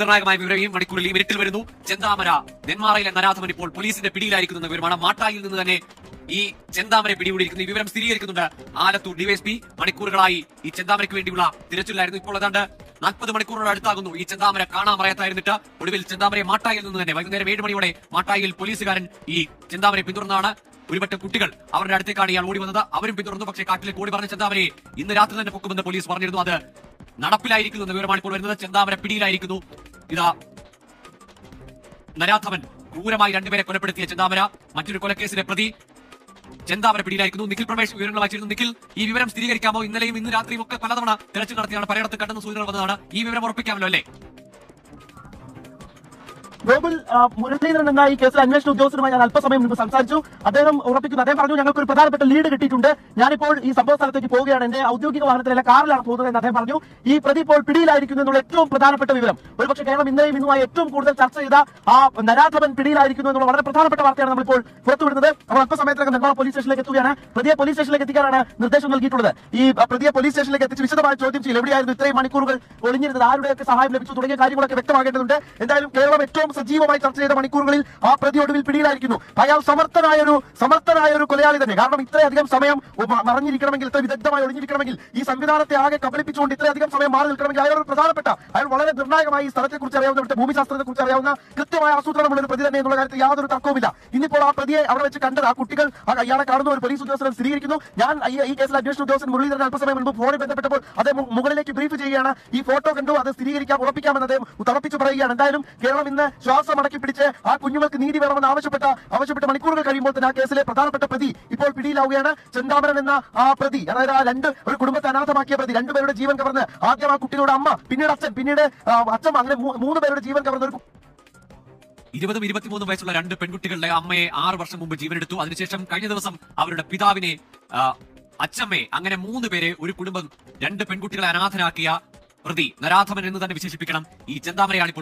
നിർണായകമായ വിവരം ഈ മണിക്കൂറിൽ ഈ മിനിറ്റിൽ വരുന്നു. ചെന്താമര നെന്മാറയിലെ നരാധമൻ ഇപ്പോൾ പോലീസിന്റെ പിടിയിലായിരിക്കുന്ന വിവരമാണ്. മാട്ടായിൽ നിന്ന് തന്നെ ഈ ചെന്താമരെ പിടികൂടിയിരിക്കുന്നു. ഈ വിവരം സ്ഥിരീകരിക്കുന്നുണ്ട്. ആലത്തൂർ ഡിവൈഎസ്പി മണിക്കൂറുകളായി ഈ ചെന്താമരയ്ക്ക് വേണ്ടിയുള്ള തിരച്ചിലായിരുന്നു. ഇപ്പോൾ ഏതാണ്ട് നാൽപ്പത് മണിക്കൂറോട് അടുത്താകുന്നു. ഈ ചെന്താമര കാണാൻ പറയാത്തായിരുന്നിട്ട് ഒടുവിൽ ചെന്താമരയെ മാട്ടായിൽ നിന്ന് തന്നെ വൈകുന്നേരം ഏഴ് മണിയോടെ മാട്ടായിൽ പോലീസുകാരൻ ഈ ചെന്താമരെ പിന്തുടർന്നാണ് ഒരുപറ്റം കുട്ടികൾ അവരുടെ അടുത്തേക്കാണ് ഇയാൾ ഓടി വന്നത്. അവരും പിന്തുടർന്നു. പക്ഷേ കാട്ടിലേക്ക് ഓടി പറഞ്ഞ ചെന്താമരയെ ഇന്ന് രാത്രി തന്നെ പൊക്കുമെന്ന് പോലീസ് പറഞ്ഞിരുന്നു. അത് നടപ്പിലായിരിക്കുന്നു എന്ന വിവരമാണ് ഇപ്പോൾ വരുന്നത്. ചെന്താമര പിടിയിലായിരിക്കുന്നു. ഇതാ. നരാധവൻ ക്രൂരമായി രണ്ടുപേരെ കൊലപ്പെടുത്തിയ ചെന്താമര മറ്റൊരു കൊലക്കേസിലെ പ്രതി. ചെന്താമര പിടിയിലായിരുന്നു നിഖിൽ പ്രമേഷ് വിവരങ്ങൾ വായിച്ചിരുന്നു. നിഖിൽ ഈ വിവരം സ്ഥിരീകരിക്കാമോ? ഇന്നലെയും ഇന്ന് രാത്രിയും ഒക്കെ പലതവണ തെരച്ചിൽ നടത്തിയാണ്. പലയിടത്ത് കണ്ടെന്ന് സൂചനകൾ വന്നതാണ്. ഈ വിവരം ഉറപ്പിക്കാമല്ലോ അല്ലേ? ആ, മുരളീധരൻ എന്ന ഈ കേസിൽ അന്വേഷണ ഉദ്യോഗസ്ഥരുമായി ഞാൻ അല്പസമയം മുൻപ് സംസാരിച്ചു. അദ്ദേഹം ഉറപ്പിക്കുന്നു അദ്ദേഹം പറഞ്ഞു ഞങ്ങൾക്ക് ഒരു പ്രധാനപ്പെട്ട ലീഡ് കിട്ടിയിട്ടുണ്ട്. ഞാനിപ്പോൾ ഈ സംഭവ സ്ഥലത്തേക്ക് പോവുകയാണ്. എന്റെ ഔദ്യോഗിക വാഹനത്തിലെ കാറിലാണ് പോകുന്നത് എന്ന് അദ്ദേഹം പറഞ്ഞു. ഈ പ്രതി ഇപ്പോൾ പിടിയിലായിരിക്കുന്നു എന്നുള്ള ഏറ്റവും പ്രധാനപ്പെട്ട വിവരം. ഒരുപക്ഷെ കേരളം ഇന്നലെയും ഇന്നുമായി ഏറ്റവും കൂടുതൽ ചർച്ച ചെയ്ത ആ നരാധവൻ പിടിയിലായിരിക്കുന്നു എന്നുള്ള വളരെ പ്രധാനപ്പെട്ട വാർത്തയാണ് നമ്മൾ ഇപ്പോൾ പുറത്തുവിടുന്നത് നമ്മൾ അല്പസമയത്തിനകം നെന്മാറ പോലീസ് സ്റ്റേഷനിലേക്ക് എത്തുകയാണ്. പ്രതിയെ പോലീസ് സ്റ്റേഷനിലേക്ക് എത്തിക്കാനാണ് നിർദ്ദേശം നൽകിയിട്ടുള്ളത്. ഈ പ്രതിയെ പോലീസ് സ്റ്റേഷനിലേക്ക് എത്തിച്ച് വിശദമായി ചോദ്യം ചെയ്യൽ. എവിടെയായിരുന്നു ഇത്രയും മണിക്കൂറുകൾ ഒളിഞ്ഞിരുന്നത്? ആരുടെയൊക്കെ സഹായം ലഭിച്ചു? തുടങ്ങിയ കാര്യങ്ങളൊക്കെ വ്യക്തമാകേണ്ടതുണ്ട്. എന്തായാലും കേരളം ഏറ്റവും സജീവമായി ചർച്ച ചെയ്ത മണിക്കൂറുകളിൽ ആ പ്രതി ഒടുവിൽ പിടിയിലായിരിക്കുന്നു. അയാൾ സമർത്ഥനായ ഒരു സമർത്ഥനായ ഒരു കൊലയാളി തന്നെ. കാരണം ഇത്രയധികം സമയം മറിഞ്ഞിരിക്കണമെങ്കിൽ ഇത്ര വിദഗ്ധമായി ഒളിഞ്ഞിരിക്കണമെങ്കിൽ ഈ സംവിധാനത്തെ ആകെ കബളിപ്പിച്ചുകൊണ്ട് ഇത്രയധികം സമയം മാറി നിൽക്കണമെങ്കിൽ അയാൾ ഒരു പ്രധാനപ്പെട്ട അയാൾ വളരെ നിർണായകമായി ഈ സ്ഥലത്തെ കുറിച്ച് അറിയാവുന്ന ഇവിടുത്തെ ഭൂമിശാസ്ത്രത്തെ കുറിച്ച് അറിയാവുന്ന കൃത്യമായ ആസൂത്രണമുള്ള ഒരു പ്രതി തന്നെ എന്നുള്ള കാര്യത്തിൽ യാതൊരു തർക്കവുമില്ല. ഇന്നിപ്പോൾ ആ പ്രതിയെ അവിടെ വെച്ച് കണ്ടത് ആ കുട്ടികൾ ആ ഇയാളെ കാണുന്ന ഒരു പോലീസ് ഉദ്യോഗസ്ഥൻ സ്ഥിരീകരിക്കുന്നു. ഞാൻ ഈ കേസിൽ അന്വേഷണ ഉദ്യോഗസ്ഥൻ മുരളീധരൻ അല്പസമയം മുൻപ് ഫോണിൽ ബന്ധപ്പെട്ടപ്പോൾ അദ്ദേഹം മുകളിലേക്ക് ബ്രീഫ് ചെയ്യുകയാണ്. ഈ ഫോട്ടോ കണ്ടു അത് സ്ഥിരീകരിക്കാം ഉറപ്പിക്കാമെന്ന് അദ്ദേഹം തറപ്പിച്ചു പറയുകയാണ്. എന്തായാലും കേരളം ഇന്ന് ശ്വാസം അടക്കി പിടിച്ച് ആ കുഞ്ഞുങ്ങൾക്ക് നീതി വേണമെന്ന് ആവശ്യപ്പെട്ട ആവശ്യപ്പെട്ട മണിക്കൂറുകൾ കഴിയുമ്പോൾ തന്നെ ആ കേസിലെ പ്രധാനപ്പെട്ട പ്രതി ഇപ്പോൾ പിടിയിലാവുകയാണ്. ചെന്താമരൻ എന്ന ആ പ്രതി അതായത് ആ രണ്ട് ഒരു കുടുംബത്തെ അനാഥമാക്കിയ പ്രതി രണ്ടുപേരുടെ ജീവൻ കവർന്ന് ആദ്യം ആ കുട്ടിയുടെ അമ്മ പിന്നീട് അച്ഛൻ പിന്നീട് അച്ഛൻ അങ്ങനെ മൂന്ന് പേരുടെ ജീവൻ കവർന്ന ഒരു ഇരുപതും ഇരുപത്തിമൂന്നും വയസ്സുള്ള രണ്ട് പെൺകുട്ടികളുടെ അമ്മയെ ആറ് വർഷം മുമ്പ് ജീവനെടുത്തു. അതിനുശേഷം കഴിഞ്ഞ ദിവസം അവരുടെ പിതാവിനെ അച്ഛമ്മേ അങ്ങനെ മൂന്ന് പേരെ ഒരു കുടുംബം രണ്ട് പെൺകുട്ടികളെ അനാഥനാക്കിയ പ്രതി നരാധമൻ എന്ന് തന്നെ വിശേഷിപ്പിക്കണം. ഈ ചെന്താമരയാണ് ഇപ്പോൾ